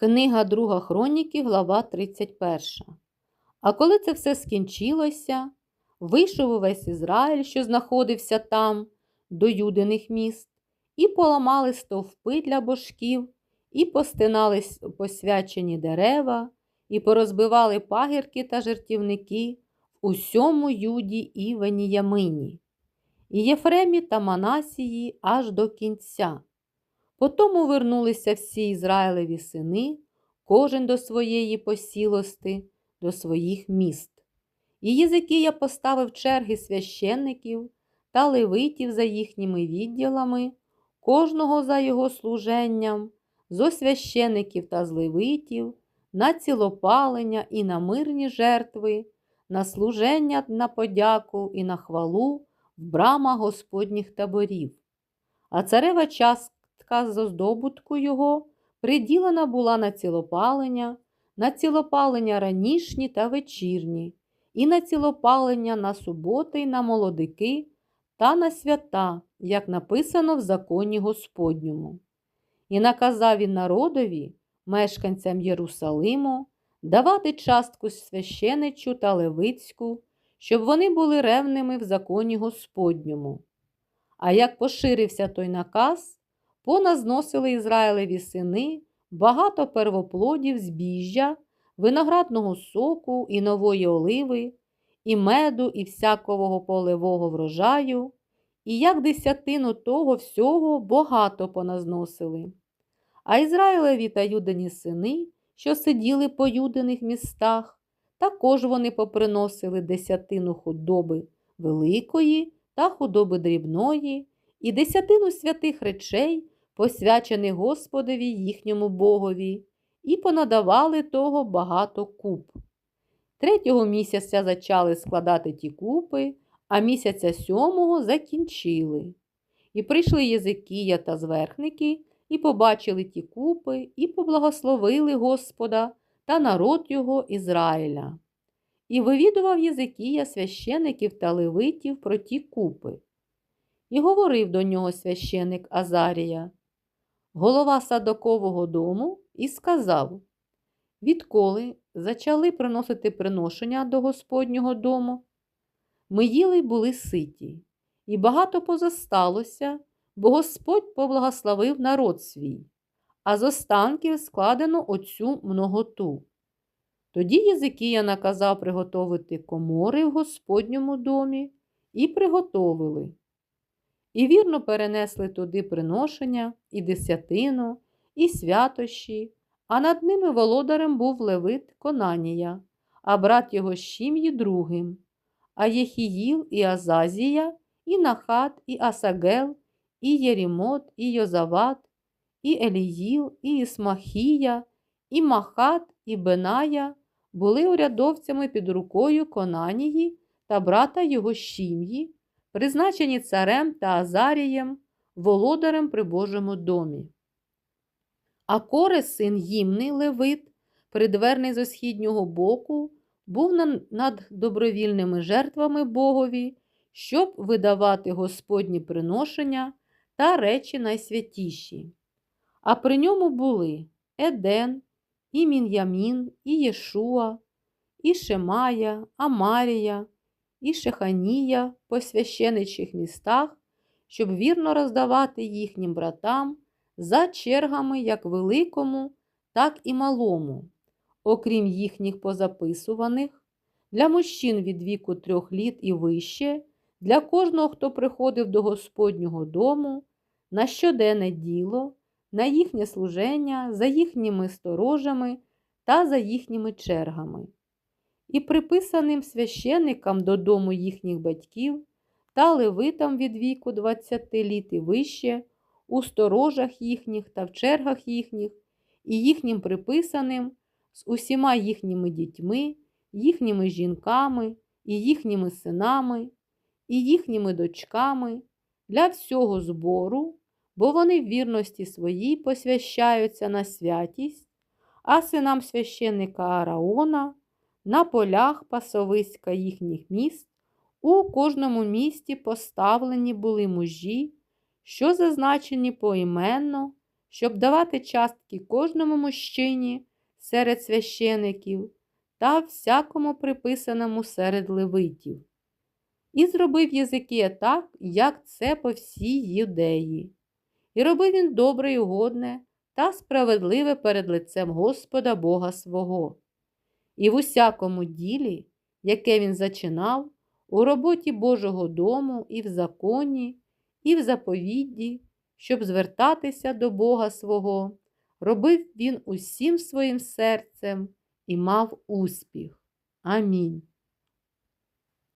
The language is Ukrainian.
Книга Друга Хроніки, глава 31. А коли це все скінчилося, вийшов увесь Ізраїль, що знаходився там, до юдиних міст, і поламали стовпи для божків, і постинали посвячені дерева, і порозбивали пагірки та жертівники в усьому Юді і Веніямині, і Єфремі та Манасії аж до кінця. Потому вернулися всі Ізраїлеві сини, кожен до своєї посілости, до своїх міст. І Єзикія поставив черги священників та левитів за їхніми відділами, кожного за його служенням, зо священиків та з левитів, на цілопалення і на мирні жертви, на служення на подяку і на хвалу в брамах Господніх таборів. А царева частка з оздобутку його приділена була на цілопалення, на цілопалення ранішні та вечірні, і на цілопалення на суботи й на молодики та на свята, як написано в законі Господньому. І наказав він народові, мешканцям Єрусалиму, давати частку священичу та левицьку, щоб вони були ревними в законі Господньому. А як поширився той наказ, поназносили Ізраїлеві сини багато первоплодів збіжжя, виноградного соку і нової оливи, і меду, і всякового полевого врожаю, і як десятину того всього багато поназносили. А Ізраїлеві та юдині сини, що сиділи по юдиних містах, також вони поприносили десятину худоби великої та худоби дрібної, і десятину святих речей, посвячених Господові їхньому Богові, і понадавали того багато куп. Третього місяця зачали складати ті купи, а місяця сьомого закінчили. І прийшли Єзикія та зверхники, і побачили ті купи, і поблагословили Господа та народ його Ізраїля. І вивідував Єзикія священиків та левитів про ті купи. І говорив до нього священик Азарія, голова садокового дому, і сказав: Відколи зачали приносити приношення до Господнього дому, ми їли були ситі, і багато позосталося, бо Господь поблагословив народ свій, а з останків складено оцю многоту. Тоді Єзикія наказав приготовити комори в Господньому домі і приготовили. І вірно перенесли туди приношення, і десятину, і святощі, а над ними володарем був Левит Конанія, а брат його Щім'ї другим, а Єхіїл і Азазія, і Нахат, і Асагел, і Єрімот, і Йозават, і Еліїл, і Ісмахія, і Махат, і Беная були урядовцями під рукою Конанії та брата його Щім'ї, призначені царем та Азарієм, володарем при Божому домі. А Коре, син Їмни Левит, придверний з осхіднього боку, був над добровільними жертвами Богові, щоб видавати Господні приношення та речі найсвятіші. А при ньому були Еден, і Мін'ямін, і Єшуа, і Шемая, Амарія, і Шеханія по священичих містах, щоб вірно роздавати їхнім братам за чергами як великому, так і малому, окрім їхніх позаписуваних, для мужчин від віку трьох літ і вище, для кожного, хто приходив до Господнього дому, на щоденне діло, на їхнє служення, за їхніми сторожами та за їхніми чергами. І приписаним священникам додому їхніх батьків та левитам від віку 20 літ і вище, у сторожах їхніх та в чергах їхніх, і їхнім приписаним з усіма їхніми дітьми, їхніми жінками, і їхніми синами, і їхніми дочками для всього збору, бо вони в вірності своїй посвящаються на святість, а синам священника Араона на полях пасовиська їхніх міст у кожному місті поставлені були мужі, що зазначені поіменно щоб давати частки кожному мужчині серед священиків та всякому приписаному серед левитів. І зробив Єзикія так, як це по всій юдеї. І робив він добре і угодне та справедливе перед лицем Господа Бога свого. І в усякому ділі, яке він зачинав, у роботі Божого дому і в законі, і в заповідді, щоб звертатися до Бога свого, робив він усім своїм серцем і мав успіх. Амінь.